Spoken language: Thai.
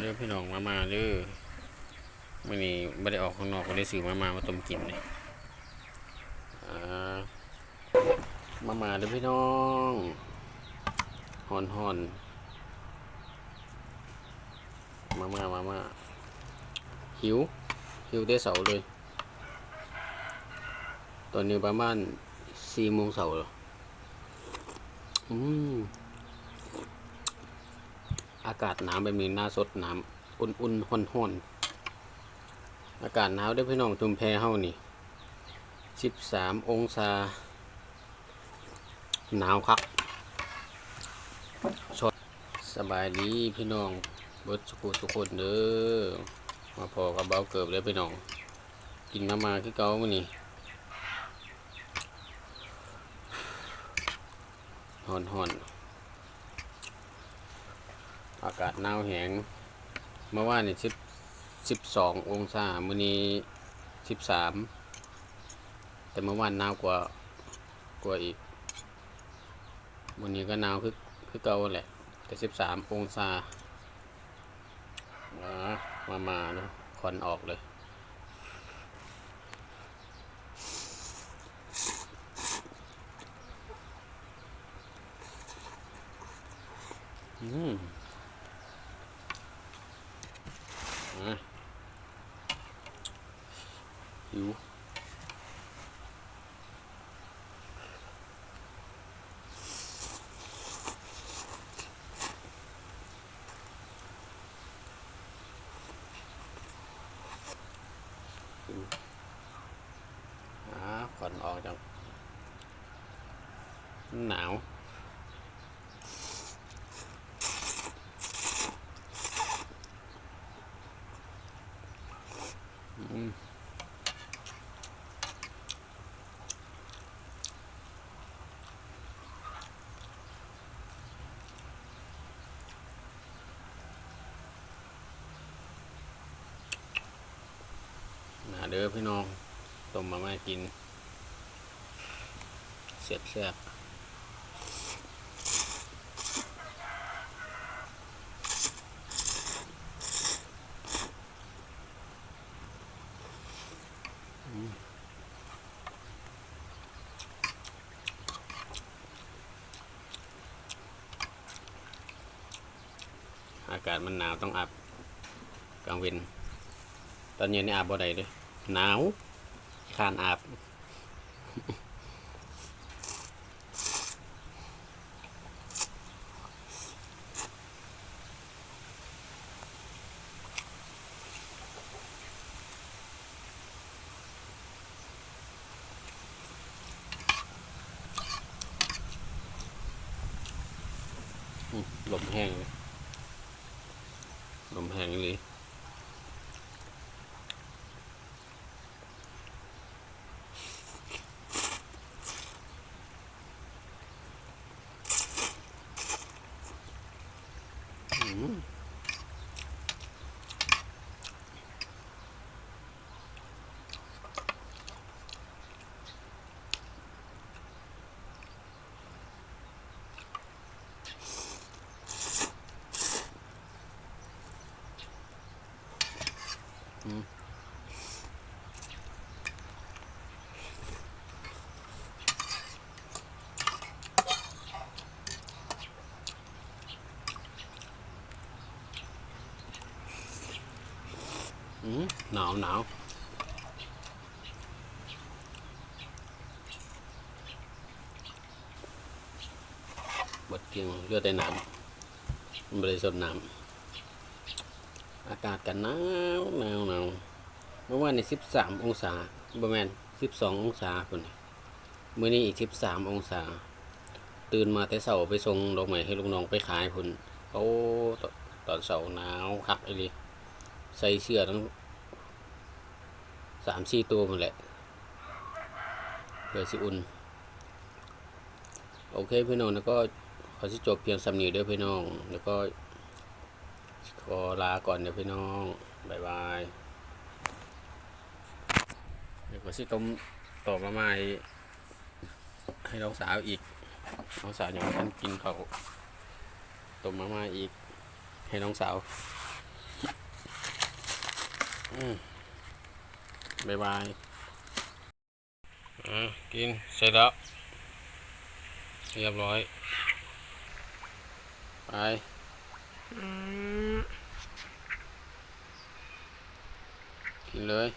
เด้อพี่น้องมามาเด้อมื่อนี้ไม่ได้ออกข้างนอกก็ได้ซื้อมามามาต้มกินเลยมามาเด้อพี่น้องฮอนฮอนมามามามาหิว หิวได้เสาเลย ตอนนี้ประมาณสี่โมงเสาร์แล้วอืม อากาศหนาวแบบนี้หน้าสดน้ำอุ่นๆห้อนๆอากาศหนาวได้พี่น้องชุมแพเฮานี่สิบสามองศา หนาวคักชดสบายดีพี่น้องเบิดสุขุทุกคนเด้อมาพอกับเบาเกิบเลยพี่น้อง กินมามาคือเก่ามื้อนี้ฮ้อนๆอ อากาศหนาวแหงเมื่อวานนี่สิบสิบสององศามื้อนี้สิบสามแต่เมื่อวานหนาวกว่ากว่าอีกมื้อนี้ก็หนาวคือคือเก่าแหละ แต่สิบสามองศาอ่ามามาเนาะควันออกเลยอืม อะหิวหิวอ่าควั นากหนาวอืมาเด้อพี่น้องต้มมาม่ากินเสียบแซ่บากาศมันหนาวต้องอาบกลางเวนตอนเย็นนี่อาบบ่ได้เลยหนาวคานอาบลมแห้งเลย ลมแห้งเลยอืม อืมหนาวหนาวบดเกียงเลื อากาศกันหนาวหนาวหนาวเมื่อวานในสิบสามองศาประมาณสิบสององศาคนเมื่อนี้อีกสิบสามองศา ตื่นมาแต่เสาไปส่งดอกไม้ให้ลูกน้องไปขายพุ่นโอ้ตอนเสาหนาวคักไอ้เลยใส่เสื้อทั้งสามสี่ตัวหมดแหละเพื่อสิอุ่น โอเคพี่น้องแล้วก็ขอสิจบเพียงสำนีเด้อพี่น้องแล้วก็ ขอลาก่อนเดี๋ยวพี่น้องบายบายเดี๋ยวก็สิต้มต่อมาใหม่ให้น้องสาวอีกน้องสาวอยังไม่ทันกินเขาต้มมาม่าอีก ให้น้องสาวบายบายกินเสร็จแล้ว เรียบร้อย ไป กิน เลย